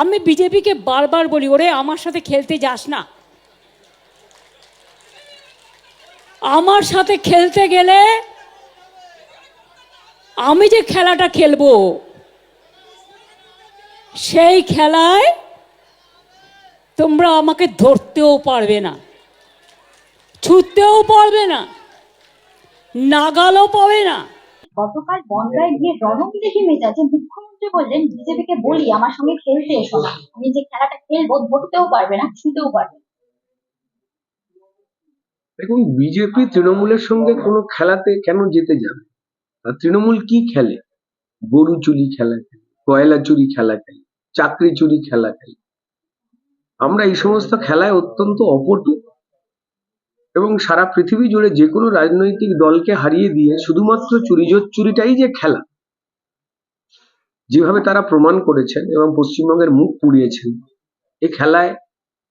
আমি বিজেপিকে বারবার বলি, ওরে আমার সাথে খেলতে যাস না। আমার সাথে খেলতে গেলে আমি যে খেলাটা খেলব, সেই খেলায় তোমরা আমাকে ধরতেও পারবে না ছুটতেও পারবে না, নাগালও পাবে না। গতকাল বনগায় গিয়ে রণবিদেহী মেজাজে মুখ্যমন্ত্রী বললেন বিজেপিকে বলি, আমার সঙ্গে খেলতে এসো না। আমি যে খেলাটা খেলব, ধরতেও পারবে না, ছুঁতেও পারবে দেখুন, বিজেপি তৃণমূলের সঙ্গে কোনো খেলাতে কেন যেতে যাবে আর তৃণমূল কি খেলে? গরু চুরি খেলা খেলে কয়লা চুরি খেলা খেলে চাকরি চুরি খেলা। খেলে আমরা এই সমস্ত খেলায় অত্যন্ত অপটু এবং সারা পৃথিবী জুড়ে যে কোনো রাজনৈতিক দলকে হারিয়ে দিয়ে শুধুমাত্র চুরি চুরিটাই যে খেলা যেভাবে তারা প্রমাণ করেছেন এবং পশ্চিমবঙ্গের মুখ পুড়িয়েছেন এই খেলায়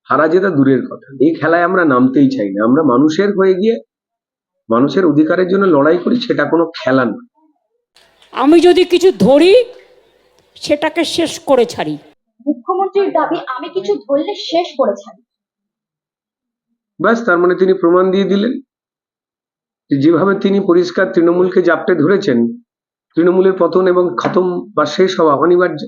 হারা জেতা দূরের কথা। এই খেলায় আমরা নামতেই চাই না। আমরা মানুষের হয়ে গিয়ে মানুষের অধিকারের জন্য লড়াই করি সেটা কোনো খেলা নয়। আমি যদি কিছু ধরি সেটাকে শেষ করে ছাড়ি। মুখ্যমন্ত্রীর দাবি আমি কিছু ধরলে শেষ করে ছাড়ি। ব্যাস তার মানে তিনি প্রমাণ দিয়ে দিলেন। যেভাবে তিনি পরিষ্কার তৃণমূলকে জাপটে ধরেছেন তৃণমূলের পতন এবং খতম বা শেষ হওয়া অনিবার্য।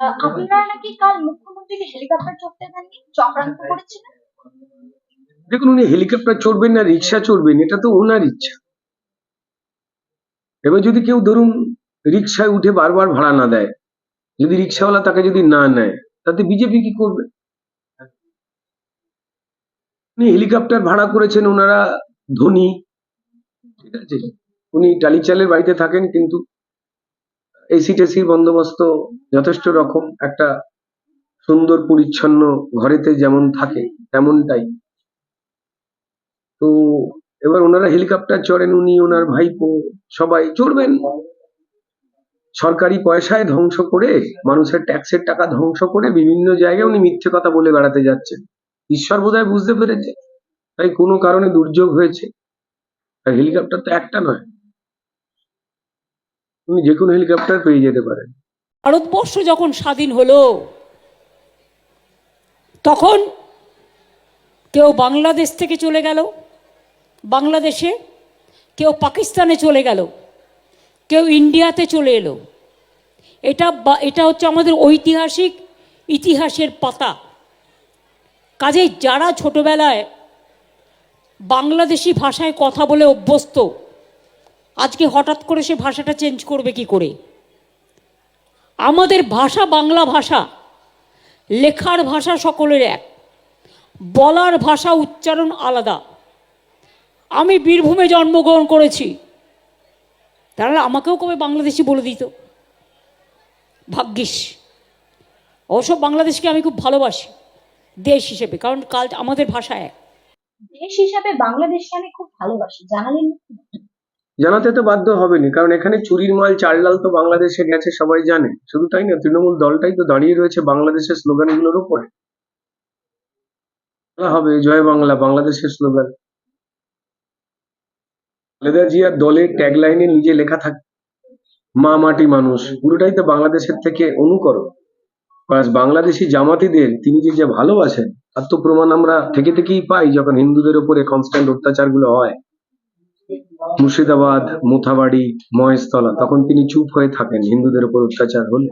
আপনারা নাকি কাল মুখ্যমন্ত্রীকে হেলিকপ্টার চড়তে দেননি? চক্রান্ত করেছিলেন? দেখুন উনি হেলিকপ্টার চড়বেন না রিক্সা চড়বেন এটা তো ওনার ইচ্ছা। এবার যদি কেউ ধরুন রিক্সায় উঠে বারবার ভাড়া না দেয় যদি রিক্সাওয়ালা তাকে যদি না নেয় তাতে বিজেপি কি করবে? উনি হেলিকপ্টার ভাড়া করেছেন ওনারা ধনী ঠিক আছে? উনি টালিচালের বাড়িতে থাকেন, কিন্তু এসি টেসির বন্দোবস্ত যথেষ্ট রকম। একটা সুন্দর পরিচ্ছন্ন ঘরেতে যেমন থাকে, তেমনটাই। তো এবার ওনারা হেলিকপ্টার চড়েন, উনি, ওনার ভাইপো, সবাই চড়বেন। সরকারি পয়সায় ধ্বংস করে, মানুষের ট্যাক্সের টাকা ধ্বংস করে বিভিন্ন জায়গায় উনি মিথ্যে কথা বলে বেড়াতে যাচ্ছেন। ঈশ্বর বোধহয় বুঝতে পেরেছে, তাই কোনো কারণে দুর্যোগ হয়েছে। হেলিকপ্টার তো একটা নয় উনি যে কোনো হেলিকপ্টার পেয়ে যেতে পারেন ভারতবর্ষ যখন স্বাধীন হলো, তখন কেউ বাংলাদেশ থেকে চলে গেল, বাংলাদেশে কেউ পাকিস্তানে চলে গেল, কেউ ইন্ডিয়াতে চলে এলো। এটা এটা হচ্ছে আমাদের ঐতিহাসিক ইতিহাসের পাতা। কাজেই যারা ছোটবেলায় বাংলাদেশি ভাষায় কথা বলে অভ্যস্ত আজকে হঠাৎ করে সে ভাষাটা চেঞ্জ করবে কি করে? আমাদের ভাষা বাংলা ভাষা, লেখার ভাষা সকলের এক, বলার ভাষা উচ্চারণ আলাদা। আমি বীরভূমে জন্মগ্রহণ করেছি। তাহলে আমাকেও কবে বাংলাদেশি বলে দিত? ভাগ্যিস। অবশ্য বাংলাদেশকে আমি খুব ভালোবাসি, দেশ হিসেবে, কারণ কাল আমাদের ভাষা এক। দেশ হিসাবে বাংলাদেশকে আমি খুব ভালোবাসি, জানালেন। জানাতে তো বাধ্য হবেনি কারণ এখানে চুরির মাল চাল ডাল তো বাংলাদেশে গেছে, সবাই জানে। শুধু তাই না, তৃণমূল দলটাই তো দাঁড়িয়ে রয়েছে বাংলাদেশের স্লোগানগুলোর উপরে। হবে, জয় বাংলা, বাংলাদেশের স্লোগান। খালেদা জিয়ার দলের ট্যাগলাইনে নিজে লেখা থাকে, মা মাটি মানুষ, পুরোটাই তো বাংলাদেশের থেকে অনুকরণ। প্লাস বাংলাদেশি জামাতিদের, তিনি যে যে ভালোবাসেন, তার তো প্রমাণ আমরা থেকে থেকেই পাই, যখন হিন্দুদের উপরে কনস্ট্যান্ট অত্যাচারগুলো হয়। মুর্শিদাবাদ, মোথাবাড়ি, মহেশতলা। তখন তিনি চুপ হয়ে থাকেন, হিন্দুদের উপর অত্যাচার হলে।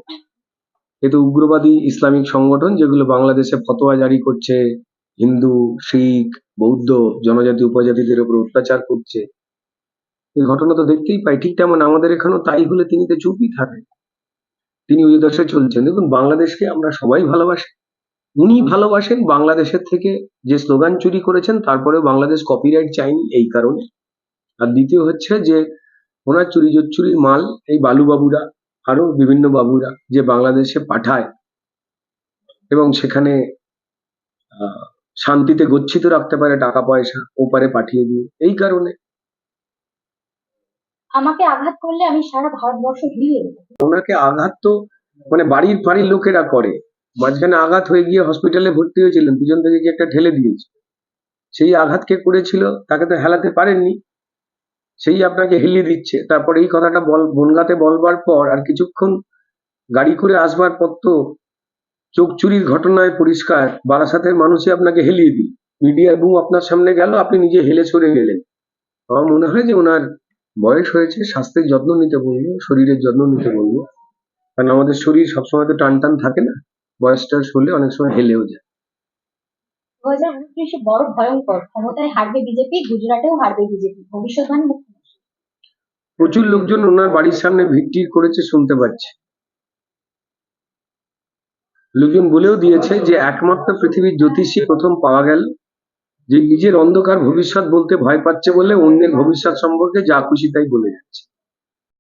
কিন্তু উগ্রবাদী ইসলামিক সংগঠন যেগুলো বাংলাদেশে ফতোয়া জারি করছে, হিন্দু, শিখ, বৌদ্ধ, জনজাতি, উপজাতিদের উপর অত্যাচার করছে এই ঘটনা তো দেখতেই পাই। ঠিক তেমন আমাদের এখানেও তাই হলে তিনি তো চুপই থাকেন। তিনি ওই দশে চলছেন। দেখুন, বাংলাদেশকে আমরা সবাই ভালোবাসি। উনি ভালোবাসেন বাংলাদেশের থেকে যে স্লোগান চুরি করেছেন তারপরে বাংলাদেশ কপিরাইট চাইনি এই কারণে। আর দ্বিতীয় হচ্ছে যে ওনার চুরি চুরির মাল এই বালুবাবুরা আরও বিভিন্ন বাবুরা যে বাংলাদেশে পাঠায় এবং সেখানে শান্তিতে গচ্ছিত রাখতে পারে টাকা পয়সা ওপারে পাঠিয়ে দিয়ে এই কারণে। আমাকে আঘাত করলে আমি সারা ভারতবর্ষ দেবো। ওনাকে আঘাত তো মানে বাড়ির ফাড়ির লোকেরা করে। মাঝখানে আঘাত হয়ে গিয়ে হসপিটালে ভর্তি হয়েছিলেন দুজন থেকে কি একটা ঠেলে দিয়েছে। সেই আঘাত কে করেছিল তাকে তো হেলাতে পারেননি। সেই আপনাকে হেলিয়ে দিচ্ছে। তারপর এই কথাটা বল, বনগাতে বলবার পর আর কিছুক্ষণ গাড়ি করে আসবার পর তো চোখ চুরির ঘটনায় পরিষ্কার বারাসাতের মানুষই আপনাকে হেলিয়ে দিই মিডিয়ার বুম আপনার সামনে গেল, আপনি নিজে হেলে সরে গেলেন। আমার মনে হয় যে ওনার বয়স হয়েছে, স্বাস্থ্যের যত্ন নিতে বলব, শরীরের যত্ন নিতে বলব। কারণ আমাদের শরীর সবসময় তো টান টান থাকে না বয়স টয়স হলে অনেক সময় হেলেও যায়। দু হাজার উনত্রিশে বড় ভয়ঙ্কর। ক্ষমতায় হারবে বিজেপি, গুজরাটেও হারবে বিজেপি। ভবিষ্যৎবাণী মুখ্যমন্ত্রী। প্রচুর লোকজন ওনার বাড়ির সামনে ভিড় করেছে, শুনতে পাচ্ছে। লোকজন বলেও দিয়েছে যে একমাত্র পৃথিবীর জ্যোতিষী প্রথম পাওয়া গেল, যে নিজের অন্ধকার ভবিষ্যৎ বলতে ভয় পাচ্ছে বলে অন্যের ভবিষ্যৎ সম্পর্কে যা খুশি তাই বলে যাচ্ছে।